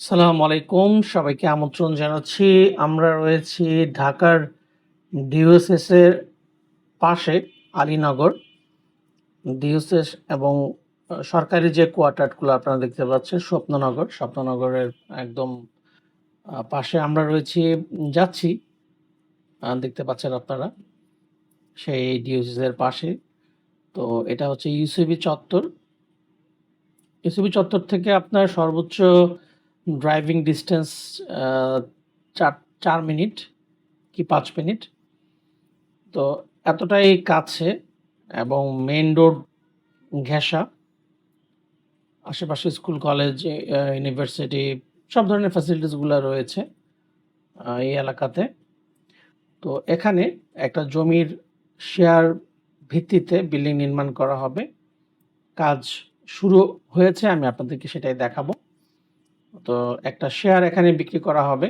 সালাম আলাইকুম। সবাইকে আমন্ত্রণ জানাচ্ছি। আমরা রয়েছি ঢাকার ডিওএসএস এর পাশে আলীনগর। ডিওএসএস এবং সরকারি যে কোয়ার্টারগুলো আপনারা দেখতে পাচ্ছেন, স্বপ্ননগর। স্বপ্ননগরের একদম পাশে আমরা রয়েছি, যাচ্ছি দেখতে পাচ্ছেন আপনারা, সেই ডিওএসএস এর পাশে। তো এটা হচ্ছে ইউসিবি চত্বর। ইউসিবি চত্বর থেকে আপনার সর্বোচ্চ ড্রাইভিং ডিস্টেন্স চার চার মিনিট কি পাঁচ মিনিট। তো এতটাই কাছে এবং মেইন রোড ঘেঁষা। আশেপাশে স্কুল কলেজ ইউনিভার্সিটি সব ধরনের ফ্যাসিলিটিসগুলো রয়েছে এই এলাকাতে। তো এখানে একটা জমির শেয়ার ভিত্তিতে বিল্ডিং নির্মাণ করা হবে। কাজ শুরু হয়েছে, আমি আপনাদেরকে সেটাই দেখাবো। তো একটা শেয়ার এখানে বিক্রি করা হবে।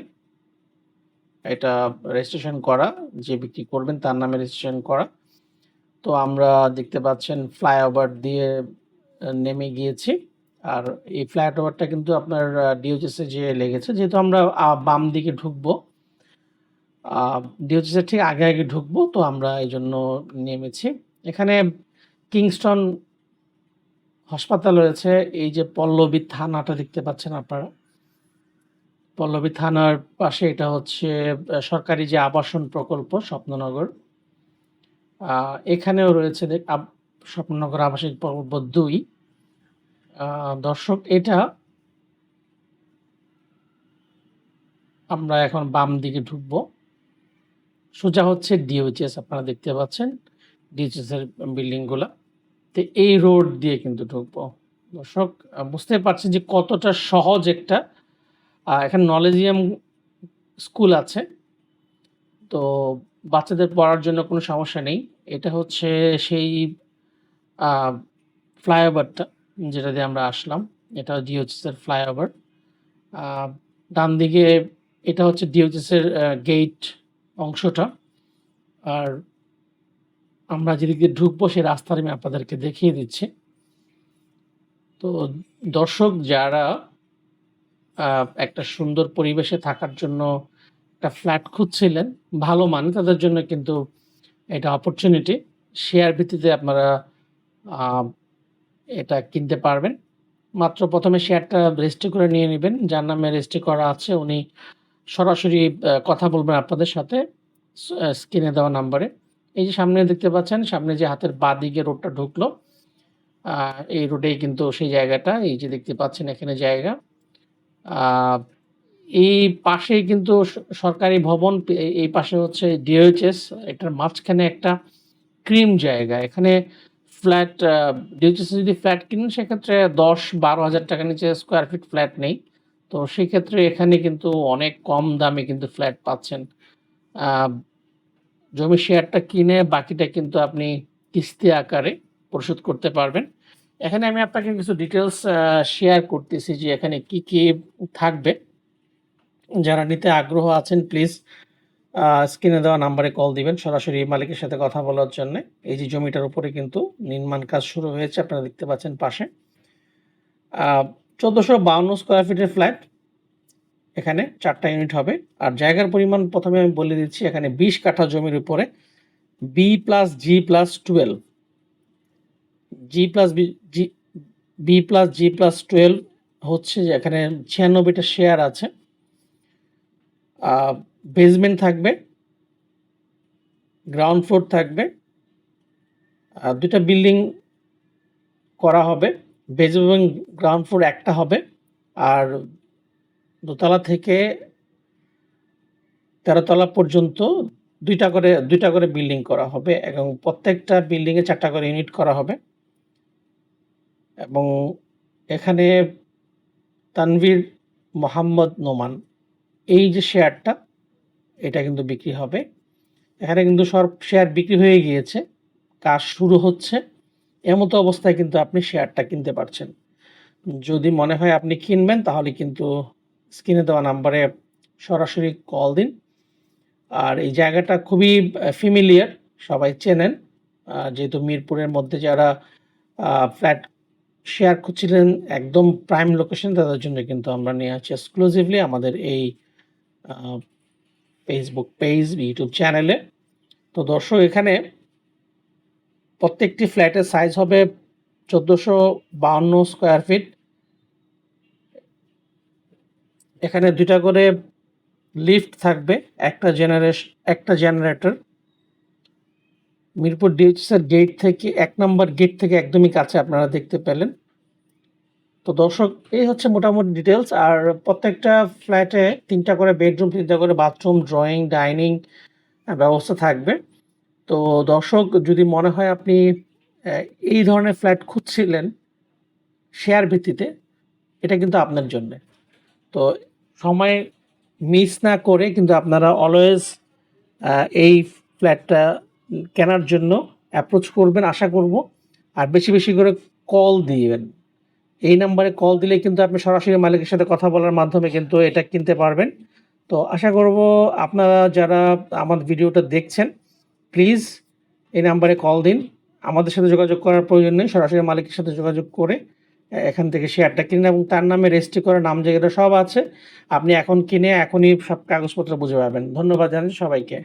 এটা রেজিস্ট্রেশন করা, যে বিক্রি করবেন তার নামে রেজিস্ট্রেশন করা। তো আমরা দেখতে পাচ্ছেন ফ্লাইওভার দিয়ে নেমে গিয়েছি। আর এই ফ্লাইওভারটা কিন্তু আপনার ডিওজিসে যে লেগেছে, যেহেতু আমরা বাম দিকে ঢুকবো ডিওজিসের ঠিক আগে আগে ঢুকবো, তো আমরা এই জন্য নেমেছি। এখানে কিংস্টন হাসপাতাল রয়েছে, এই যে পল্লবী থানাটা দেখতে পাচ্ছেন আপনারা। পল্লবী থানার পাশে এটা হচ্ছে সরকারি যে আবাসন প্রকল্প স্বপ্ননগর। এখানেও রয়েছে স্বপ্ননগর আবাসিক প্রকল্প দুই। দর্শক, এটা আমরা এখন বাম দিকে ঢুকবো। সোজা হচ্ছে ডিওএইচএস আপনারা দেখতে পাচ্ছেন। ডিওএইচএস এর বিল্ডিংগুলা তো এই রোড দিয়ে কিন্তু ঢুকবো। দর্শক বুঝতে পারছেন যে কতটা সহজ একটা এখানে নলেজিয়াম স্কুল আছে। তো বাচ্চাদের পড়ার জন্য কোনো সমস্যা নেই। এটা হচ্ছে সেই ফ্লাইওভারটা যেটা দিয়ে আমরা আসলাম। এটা ডিওএইচএস এর ফ্লাইওভার ডান দিকে এটা হচ্ছে ডিওএইচএস এর গেট অংশটা। আর আমরা যেদিকে ঢুকবো সেই রাস্তার আমি আপনাদেরকে দেখিয়ে দিচ্ছি। তো দর্শক যারা একটা সুন্দর পরিবেশে থাকার জন্য একটা ফ্ল্যাট খুঁজছিলেন। ভালো মানে তাদের জন্য কিন্তু এটা অপরচুনিটি শেয়ার ভিত্তিতে আপনারা এটা কিনতে পারবেন। মাত্র প্রথমে শেয়ারটা রেজিস্ট্রি করে নিয়ে নেবেন। যার নামে রেজিস্ট্রি করা আছে, উনি সরাসরি কথা বলবেন আপনাদের সাথে স্ক্রিনে দেওয়া নাম্বারে। এই যে সামনে দেখতে পাচ্ছেন, সামনে যে হাতের বাঁ দিকে রোডটা ঢুকলো এই রোডেই কিন্তু সেই জায়গাটা, এই যে দেখতে পাচ্ছেন এখানে জায়গা। এই পাশে কিন্তু সরকারি ভবন এই পাশে হচ্ছে ডিওএইচএস এটার মাঝখানে একটা ক্রিম জায়গা। এখানে ফ্ল্যাট ডিওএইচএস যদি ফ্ল্যাট কিনেন, সেক্ষেত্রে দশ বারো হাজার টাকা নিচে স্কোয়ার ফিট ফ্ল্যাট নেই। তো সেক্ষেত্রে এখানে কিন্তু অনেক কম দামে কিন্তু ফ্ল্যাট পাচ্ছেন। জমি শেয়ারটা কিনে বাকিটা কিন্তু আপনি কিস্তি আকারে পরিশোধ করতে পারবেন। এখানে আমি আপনাকে কিছু ডিটেলস শেয়ার করতেছি যে এখানে কি কি থাকবে। যারা নিতে আগ্রহ আছেন প্লিজ স্ক্রিনে দেওয়া নাম্বারে কল দিবেন, সরাসরি মালিকের সাথে কথা বলার জন্য। এই যে জমিটার উপরে কিন্তু নির্মাণ কাজ শুরু হয়েছে, আপনারা দেখতে পাচ্ছেন পাশে। চোদ্দোশো বাউন্ন স্কোয়ার ফিটের ফ্ল্যাট এখানে চারটা ইউনিট হবে। আর জায়গার পরিমাণ প্রথমে আমি বলে দিচ্ছি, এখানে বিশ কাঠা জমির উপরে B plus G plus twelve G plus B G B plus G plus twelve হচ্ছে এখানে ছিয়ানব্বইটা শেয়ার আছে। বেসমেন্ট থাকবে গ্রাউন্ড ফ্লোর থাকবে দুটা বিল্ডিং করা হবে এবং গ্রাউন্ড ফ্লোর একটা হবে, আর দোতলা থেকে তেরোতলা পর্যন্ত দুইটা করে দুইটা করে বিল্ডিং করা হবে এবং প্রত্যেকটা বিল্ডিংয়ে চারটা করে ইউনিট করা হবে। এবং এখানে তানভীর মোহাম্মদ নোমান, এই যে শেয়ারটা, এটা কিন্তু বিক্রি হবে। এখানে কিন্তু সব শেয়ার বিক্রি হয়ে গিয়েছে, কাজ শুরু হচ্ছে। এমতো অবস্থায় কিন্তু আপনি শেয়ারটা কিনতে পারছেন। যদি মনে হয় আপনি কিনবেন, তাহলে কিন্তু স্ক্রিনে দেওয়া নাম্বারে সরাসরি কল দিন। আর এই জায়গাটা খুবই ফ্যামিলিয়ার সবাই চেনেন। যেহেতু মিরপুরের মধ্যে যারা ফ্ল্যাট শেয়ার করছিলেন একদম প্রাইম লোকেশন তাদের জন্য কিন্তু আমরা নিয়ে আসছি এক্সক্লুসিভলি আমাদের এই ফেসবুক পেজ ইউটিউব চ্যানেলে তো দর্শক, এখানে প্রত্যেকটি ফ্ল্যাটের সাইজ হবে চোদ্দোশো বাউন্ন স্কোয়ার ফিট এখানে দুইটা করে লিফট থাকবে, একটা জেনারেশ একটা জেনারেটর মিরপুর ডিএইচএসের গেট থেকে, এক নম্বর গেট থেকে একদমই কাছে আপনারা দেখতে পেলেন। তো দর্শক, এই হচ্ছে মোটামুটি ডিটেলস আর প্রত্যেকটা ফ্ল্যাটে তিনটা করে বেডরুম তিনটা করে বাথরুম ড্রয়িং ডাইনিং ব্যবস্থা থাকবে। তো দর্শক, যদি মনে হয় আপনি এই ধরনের ফ্ল্যাট খুঁজছিলেন শেয়ার ভিত্তিতে, এটা কিন্তু আপনার জন্য। তো সময় মিস না করে কিন্তু আপনারা অলওয়েজ এই ফ্ল্যাটটা কেনার জন্য অ্যাপ্রোচ করবেন, আশা করব। আর বেশি বেশি করে কল দিবেন। এই নাম্বারে কল দিলে কিন্তু আপনি সরাসরি মালিকের সাথে কথা বলার মাধ্যমে কিন্তু এটা কিনতে পারবেন। তো আশা করব আপনারা যারা আমার ভিডিওটা দেখছেন প্লিজ এই নাম্বারে কল দিন। আমাদের সাথে যোগাযোগ করার প্রয়োজন নেই, সরাসরি মালিকের সাথে যোগাযোগ করে এখান থেকে শেয়ারটা কিনুন এবং তার নামে রেজিস্ট্রি করে, নাম, জায়গাটা সব আছে। আপনি এখন কিনে এখনই সব কাগজপত্র বুঝে পাবেন। ধন্যবাদ জানাই সবাইকে।